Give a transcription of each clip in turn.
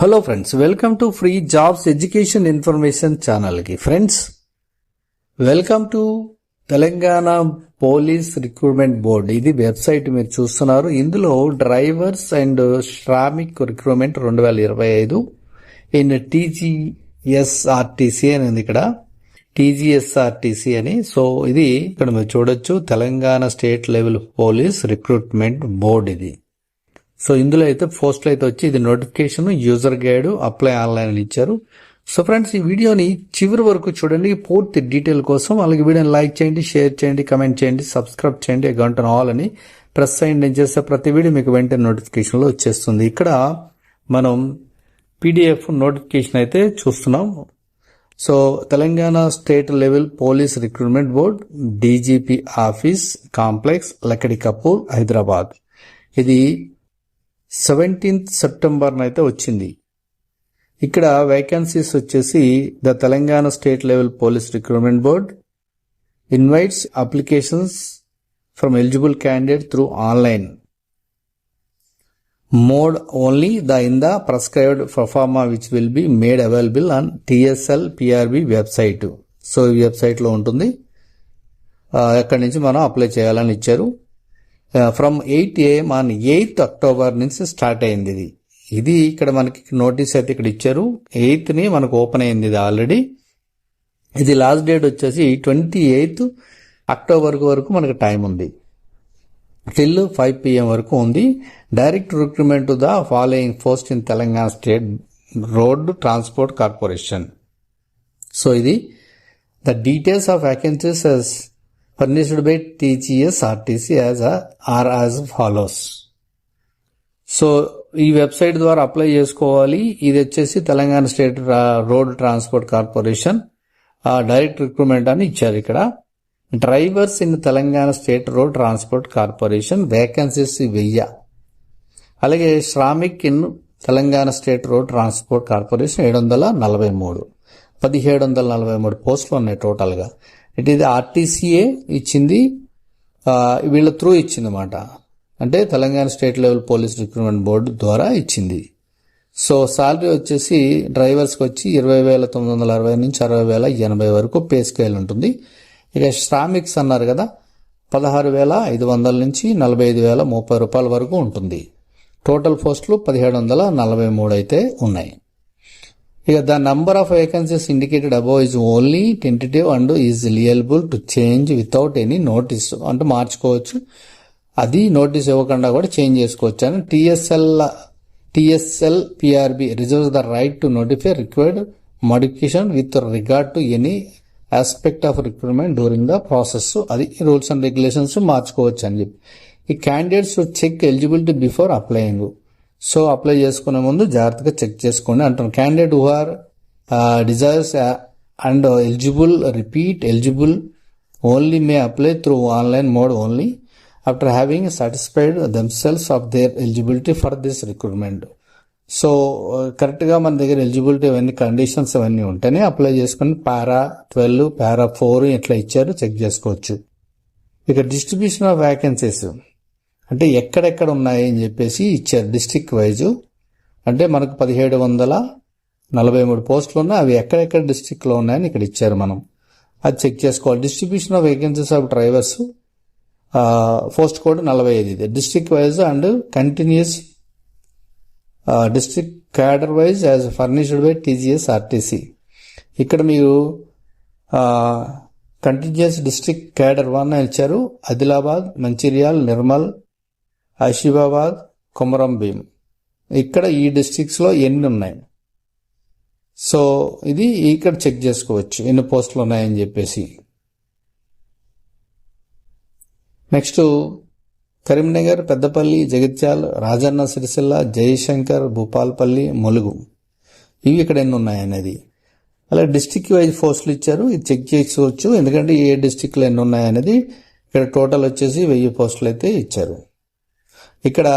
Hello friends welcome to free jobs education information ఛానల్కి friends welcome to Telangana police recruitment board ఇది website మీరు చూస్తున్నారు. ఇందులో drivers and Shramik recruitment రెండు వేల ఇరవై ఐదు ఇన్ టీజీఎస్ఆర్టీసీ అని ఉంది ఇక్కడ. టీజీఎస్ఆర్టీసీ అని. సో ఇది ఇక్కడ మీరు చూడొచ్చు. Telangana state level police recruitment board ఇది. సో ఇందులో అయితే పోస్ట్లు అయితే వచ్చి ఇది notification user guide apply online అని ఇచ్చారు. సో ఫ్రెండ్స్ ఈ వీడియోని చివరి వరకు చూడండి. పూర్తి డీటెయిల్ కోసం అలాగే వీడియోని లైక్ చేయండి షేర్ చేయండి కమెంట్ చేయండి సబ్స్క్రైబ్ చేయండి గంట ఆల్ అని ప్రెస్ అయ్యండి నేను చేస్తే ప్రతి వీడియో మీకు వెంటనే నోటిఫికేషన్లో వచ్చేస్తుంది. ఇక్కడ మనం పీడిఎఫ్ నోటిఫికేషన్ అయితే చూస్తున్నాం. So Telangana state level police recruitment board DGP office complex Lakdikapul Hyderabad. ఇది సెవెంటీన్త్ సెప్టెంబర్న అయితే వచ్చింది. ఇక్కడ వేకెన్సీస్ వచ్చేసి the Telangana state level police recruitment board invites applications from eligible candidate through online. Mode only the in the prescribed proforma which will be made available on TSL PRB website so ఈ వెబ్సైట్లో ఉంటుంది. ఎక్కడి నుంచి మనం apply చేయాలని ఇచ్చారు. From eight AM on eighth October నుంచి start అయింది ఇది. ఇది ఇక్కడ మనకి నోటీస్ అయితే ఇక్కడ ఇచ్చారు. ఎయిత్ని మనకు ఓపెన్ అయింది ఇది ఆల్రెడీ ఇది లాస్ట్ డేట్ వచ్చేసి ట్వంటీ ఎయిత్ అక్టోబర్ వరకు మనకు టైం ఉంది. టిల్ ఫైవ్ పిఎం వరకు ఉంది. Direct recruitment the following post in Telangana state road transport corporation so ఇది the details of vacancies furnished by TGS RTC as a, are as follows. So ఈ website ద్వారా apply చేసుకోవాలి. ఇది వచ్చేసి Telangana state road transport corporation direct recruitment అని ఇచ్చారు ఇక్కడ. Drivers in Telangana state road transport corporation vacancies వెయ్య. అలాగే Shramik in Telangana state road transport corporation ఏడు వందల నలభై మూడు. పదిహేడు వందల నలభై మూడు పోస్టులు ఉన్నాయి టోటల్గా. ఇట్ ఇది ఆర్టీసీఏ ఇచ్చింది. వీళ్ళ త్రూ ఇచ్చిందన్నమాట. అంటే Telangana state level police recruitment board ద్వారా ఇచ్చింది. సో శాలరీ వచ్చేసి డ్రైవర్స్కి వచ్చి ఇరవై వేల తొమ్మిది వందల అరవై నుంచి అరవై వేల ఎనభై వరకు పే స్కేల్ ఉంటుంది. ఇక శ్రామిక్స్ అన్నారు కదా పదహారు వేల ఐదు వందల నుంచి నలభై ఐదు వేల ముప్పై రూపాయల వరకు ఉంటుంది. టోటల్ పోస్టులు పదిహేడు వందల నలభై మూడు అయితే ఉన్నాయి. ఇక the number of vacancies indicated above is only tentative and is liable to change without any notice. అంటే మార్చుకోవచ్చు. అది నోటీస్ ఇవ్వకుండా కూడా చేంజ్ చేసుకోవచ్చు. అని TSL TSL PRB reserves the right to notify required modification with regard to any aspect of recruitment during the process. అది rules and regulations మార్చుకోవచ్చు అని చెప్పి. ఈ candidates check eligibility before applying. So apply చేసుకునే ముందు జాగ్రత్తగా చెక్ చేసుకోండి అంటారు candidate who are desires and eligible repeat eligible only may apply through online mode only after having satisfied themselves of their eligibility for this recruitment so కరెక్ట్గా మన దగ్గర eligibility అవన్నీ conditions అవన్నీ ఉంటేనే అప్లై చేసుకుని పారా ట్వెల్వ్ పారా four ఇట్లా ఇచ్చారు check చేసుకోవచ్చు. ఇక డిస్ట్రిబ్యూషన్ ఆఫ్ వ్యాకెన్సీస్ అంటే ఎక్కడెక్కడ ఉన్నాయి అని చెప్పేసి ఇచ్చారు డిస్ట్రిక్ట్ వైజు అంటే మనకు పదిహేడు వందల నలభై మూడు పోస్టులు ఉన్నాయి అవి ఎక్కడెక్కడ డిస్టిక్లో ఉన్నాయని ఇక్కడ ఇచ్చారు మనం. అది చెక్ చేసుకోవాలి. Distribution of vacancies of drivers post code నలభై ఐదు ఇది. District wise and continues district cadre wise as furnished by TGS RTC ఇక్కడ మీరు కంటిన్యూస్ డిస్ట్రిక్ట్ క్యాడర్ వన్ ఇచ్చారు. ఆదిలాబాద్ మంచిర్యాల్ నిర్మల్ ఆసిఫాబాద్ కొమరం భీం. ఇక్కడ ఈ డిస్ట్రిక్ట్స్లో ఎన్ని ఉన్నాయి? సో ఇది ఇక్కడ చెక్ చేసుకోవచ్చు. ఎన్ని పోస్టులు ఉన్నాయని చెప్పేసి. నెక్స్ట్ కరీంనగర్ పెద్దపల్లి జగిత్యాల్ రాజన్న సిరిసిల్ల జయశంకర్ భూపాల్పల్లి ములుగు. ఇవి ఇక్కడ ఎన్ని ఉన్నాయనేది. అలా డిస్టిక్ వైజ్ పోస్టులు ఇచ్చారు. ఇది చెక్ చేసుకోవచ్చు. ఎందుకంటే ఏ డిస్టిక్లో ఎన్ని ఉన్నాయనేది ఇక్కడ టోటల్ వచ్చేసి వెయ్యి పోస్టులు అయితే ఇచ్చారు. ఇక్కడ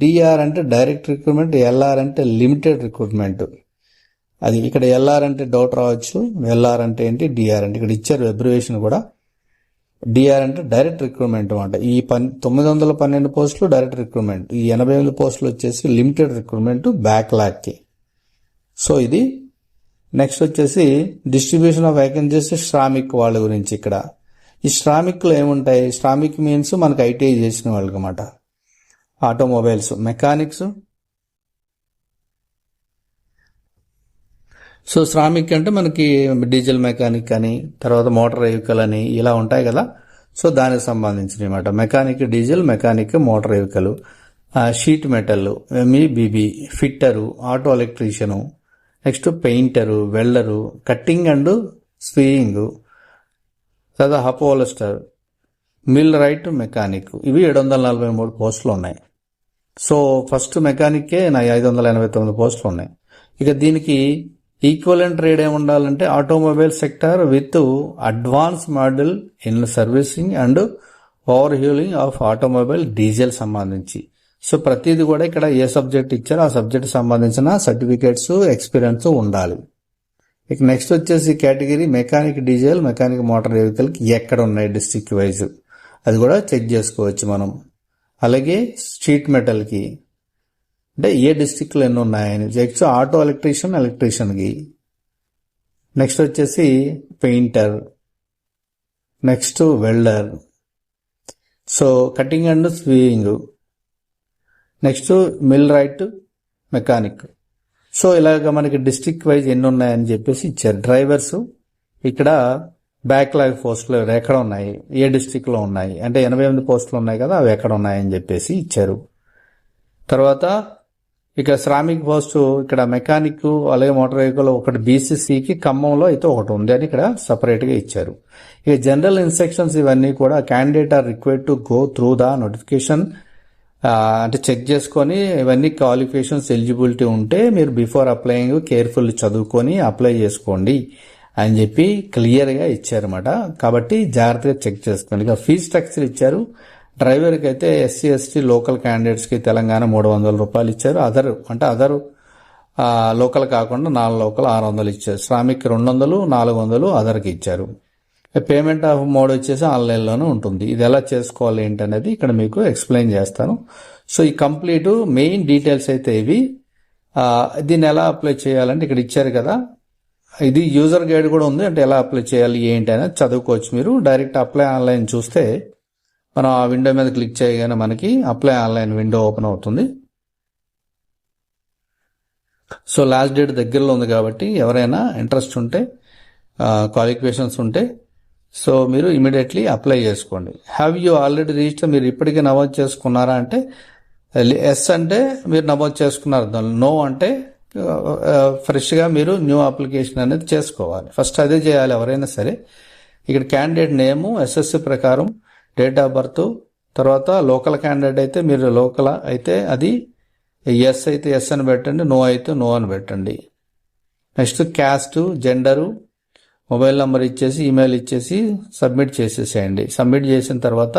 డిఆర్ అంటే డైరెక్ట్ రిక్రూట్మెంట్ ఎల్ఆర్ అంటే లిమిటెడ్ రిక్రూట్మెంట్ అది ఇక్కడ ఎల్ఆర్ అంటే డౌట్ రావచ్చు. ఎల్ఆర్ అంటే ఏంటి? డిఆర్ అంటే ఇక్కడ ఇచ్చారు అబ్రివేషన్ కూడా. డిఆర్ అంటే డైరెక్ట్ రిక్రూట్మెంట్ అనమాట ఈ పన్ తొమ్మిది వందల పన్నెండు పోస్టులు డైరెక్ట్ రిక్రూట్మెంట్ ఈ ఎనభై ఎనిమిది పోస్టులు వచ్చేసి లిమిటెడ్ రిక్రూట్మెంట్ బ్యాక్ లాక్కి సో ఇది నెక్స్ట్ వచ్చేసి డిస్ట్రిబ్యూషన్ ఆఫ్ వేకెన్సీస్ శ్రామిక్ వాళ్ళ గురించి ఇక్కడ. ఈ శ్రామిక్లు ఏముంటాయి? శ్రామిక్ మీన్స్ మనకు ఐటీఐ చేసిన వాళ్ళకి అనమాట ఆటోమొబైల్స్ మెకానిక్స్. సో శ్రామిక్ అంటే మనకి డీజిల్ మెకానిక్ అని తర్వాత మోటార్ వెహికల్ అని ఇలా ఉంటాయి కదా. సో దానికి సంబంధించిన అనమాట mechanic diesel mechanic motor vehicle sheet metal ME BB fitter auto electrician next painter welder cutting and sewing తర్వాత హపోలస్టర్ మిల్ రైట్ మెకానిక్. ఇవి ఏడు వందల నలభై మూడు పోస్టులు ఉన్నాయి. సో ఫస్ట్ మెకానిక్కే నా ఐదు వందల ఎనభై తొమ్మిది పోస్టులు ఉన్నాయి. ఇక దీనికి ఈక్వలెంట్ రేడ్ ఏమి ఉండాలంటే automobile sector with advance model in servicing and overhauling of automobile diesel సంబంధించి. సో ప్రతిది కూడా ఇక్కడ ఏ సబ్జెక్ట్ ఇచ్చారో ఆ సబ్జెక్ట్ సంబంధించిన సర్టిఫికేట్స్ ఎక్స్పీరియన్స్ ఉండాలి. ఇక నెక్స్ట్ వచ్చేసి category mechanic diesel mechanic motor వెహికల్కి ఎక్కడ ఉన్నాయి డిస్టిక్ వైజ్ అది కూడా చెక్ చేసుకోవచ్చు మనం. అలాగే షీట్ మెటల్కి. అంటే ఏ డిస్టిక్లో ఎన్ని ఉన్నాయని. నెక్స్ట్ ఆటో ఎలక్ట్రీషియన్ ఎలక్ట్రీషియన్కి. నెక్స్ట్ వచ్చేసి painter. Next welder. So cutting and sewing next millwright mechanic. So ఇలాగ మనకి డిస్ట్రిక్ట్ వైజ్ ఎన్ని ఉన్నాయని చెప్పేసి ఇచ్చారు. డ్రైవర్స్. ఇక్కడ బ్యాక్లాగ్ పోస్టులు ఎక్కడ ఉన్నాయి? ఏ డిస్ట్రిక్ట్లో ఉన్నాయి? అంటే ఎనభై ఎనిమిది పోస్టులు ఉన్నాయి కదా అవి ఎక్కడ ఉన్నాయని చెప్పేసి ఇచ్చారు. తర్వాత ఇక శ్రామిక్ పోస్టు ఇక్కడ మెకానిక్ అలాగే మోటార్ వెహికల్ ఒకటి బీసీసీకి ఖమ్మంలో అయితే ఒకటి ఉంది అని ఇక్కడ సపరేట్గా ఇచ్చారు. ఇక జనరల్ ఇన్స్ట్రక్షన్స్ ఇవన్నీ కూడా candidate are required to go through the notification అంటే చెక్ చేసుకొని ఇవన్నీ క్వాలిఫికేషన్స్ ఎలిజిబిలిటీ ఉంటే మీరు బిఫోర్ అప్లయింగ్ కేర్ఫుల్ చదువుకొని అప్లై చేసుకోండి. అని చెప్పి క్లియర్గా ఇచ్చారన్నమాట. కాబట్టి జాగ్రత్తగా చెక్ చేసుకోండి. ఇక ఫీ స్ట్రక్చర్ ఇచ్చారు. డ్రైవర్కి అయితే ఎస్సీ ఎస్టీ లోకల్ క్యాండిడేట్స్కి తెలంగాణ మూడు వందల రూపాయలు ఇచ్చారు. అదర్ అంటే అదర్ లోకల్ కాకుండా నాలుగు లోకల్ ఆరు వందలు ఇచ్చారు. శ్రామిక్ రెండు వందలు నాలుగు వందలు అదర్కి ఇచ్చారు. పేమెంట్ ఆఫ్ మోడ్ వచ్చేసి ఆన్లైన్లోనే ఉంటుంది. ఇది ఎలా చేసుకోవాలి ఏంటనేది ఇక్కడ మీకు ఎక్స్ప్లెయిన్ చేస్తాను. సో ఈ కంప్లీట్ మెయిన్ డీటెయిల్స్ అయితే ఇవి. దీన్ని ఎలా అప్లై చేయాలంటే ఇక్కడ ఇచ్చారు కదా. ఇది యూజర్ గైడ్ కూడా ఉంది. అంటే ఎలా అప్లై చేయాలి ఏంటి అనేది చదువుకోవచ్చు మీరు. డైరెక్ట్ అప్లై ఆన్లైన్ చూస్తే మనం ఆ విండో మీద క్లిక్ చేయగానే మనకి అప్లై ఆన్లైన్ విండో ఓపెన్ అవుతుంది. సో లాస్ట్ డేట్ దగ్గరలో ఉంది కాబట్టి ఎవరైనా ఇంట్రెస్ట్ ఉంటే క్వాలిఫికేషన్స్ ఉంటే సో మీరు ఇమీడియట్లీ అప్లై చేసుకోండి. హ్యావ్ యూ ఆల్రెడీ రిజిస్టర్ మీరు ఇప్పటికే నమోదు చేసుకున్నారా అంటే ఎస్ అంటే మీరు నమోదు చేసుకున్నారు. నో అంటే ఫ్రెష్గా మీరు న్యూ అప్లికేషన్ అనేది చేసుకోవాలి. ఫస్ట్ అదే చేయాలి ఎవరైనా సరే. ఇక్కడ క్యాండిడేట్ నేము ఎస్ఎస్సి ప్రకారం డేట్ ఆఫ్ బర్త్ తర్వాత లోకల్ క్యాండిడేట్ అయితే మీరు లోకల్ అయితే అది ఎస్ అయితే ఎస్ అని పెట్టండి నో అయితే నో అని పెట్టండి. Next caste gender mobile number ఇచ్చేసి ఈమెయిల్ ఇచ్చేసి సబ్మిట్ చేసేసేయండి. సబ్మిట్ చేసిన తర్వాత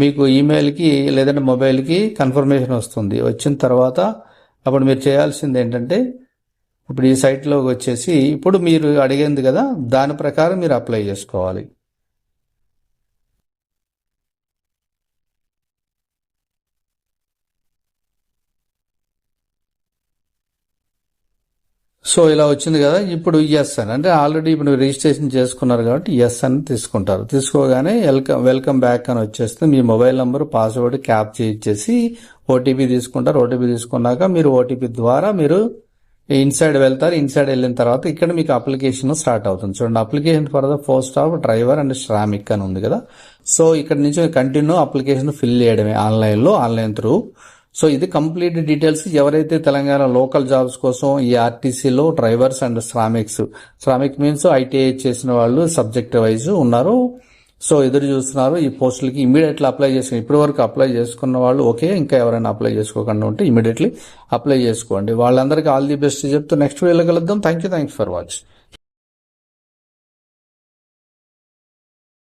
మీకు ఈమెయిల్కి లేదంటే మొబైల్కి కన్ఫర్మేషన్ వస్తుంది. వచ్చిన తర్వాత అప్పుడు మీరు చేయాల్సింది ఏంటంటే ఇప్పుడు ఈ సైట్లోకి వచ్చేసి ఇప్పుడు మీరు అడిగింది కదా దాని ప్రకారం మీరు అప్లై చేసుకోవాలి. సో ఇలా వచ్చింది కదా ఇప్పుడు ఎస్ అని. అంటే ఆల్రెడీ ఇప్పుడు రిజిస్ట్రేషన్ చేసుకున్నారు కాబట్టి ఎస్ అని తీసుకుంటారు. తీసుకోగానే వెల్కమ్ వెల్కమ్ బ్యాక్ అని వచ్చేస్తే మీ మొబైల్ నెంబర్ పాస్వర్డ్ క్యాప్ చేయించేసి ఓటీపీ తీసుకుంటారు. ఓటీపీ తీసుకున్నాక మీరు ఓటీపీ ద్వారా మీరు ఇన్సైడ్ వెళ్తారు. ఇన్సైడ్ వెళ్ళిన తర్వాత ఇక్కడ మీకు అప్లికేషన్ స్టార్ట్ అవుతుంది. చూడండి application for the post of driver and Shramik అని ఉంది కదా. సో ఇక్కడ నుంచి కంటిన్యూ అప్లికేషన్ ఫిల్ చేయడమే ఆన్లైన్లో ఆన్లైన్ త్రూ సో ఇది కంప్లీట్ డీటెయిల్స్ ఎవరైతే తెలంగాణ లోకల్ జాబ్స్ కోసం ఈ ఆర్టీసీలో drivers and Shramiks Shramik means ITI చేసిన వాళ్ళు సబ్జెక్ట్ వైజ్ ఉన్నారు. సో ఎదురు చూస్తున్నారు ఈ పోస్టులకి ఇమీడియట్లీ అప్లై చేసుకుని ఇప్పటి వరకు అప్లై చేసుకున్న వాళ్ళు ఓకే ఇంకా ఎవరైనా అప్లై చేసుకోకుండా ఉంటే ఇమీడియట్లీ అప్లై చేసుకోండి. వాళ్ళందరికీ ఆల్ ది బెస్ట్ చెప్తూ నెక్స్ట్ వీడియోలో కలుద్దాం. Thank you thanks for watching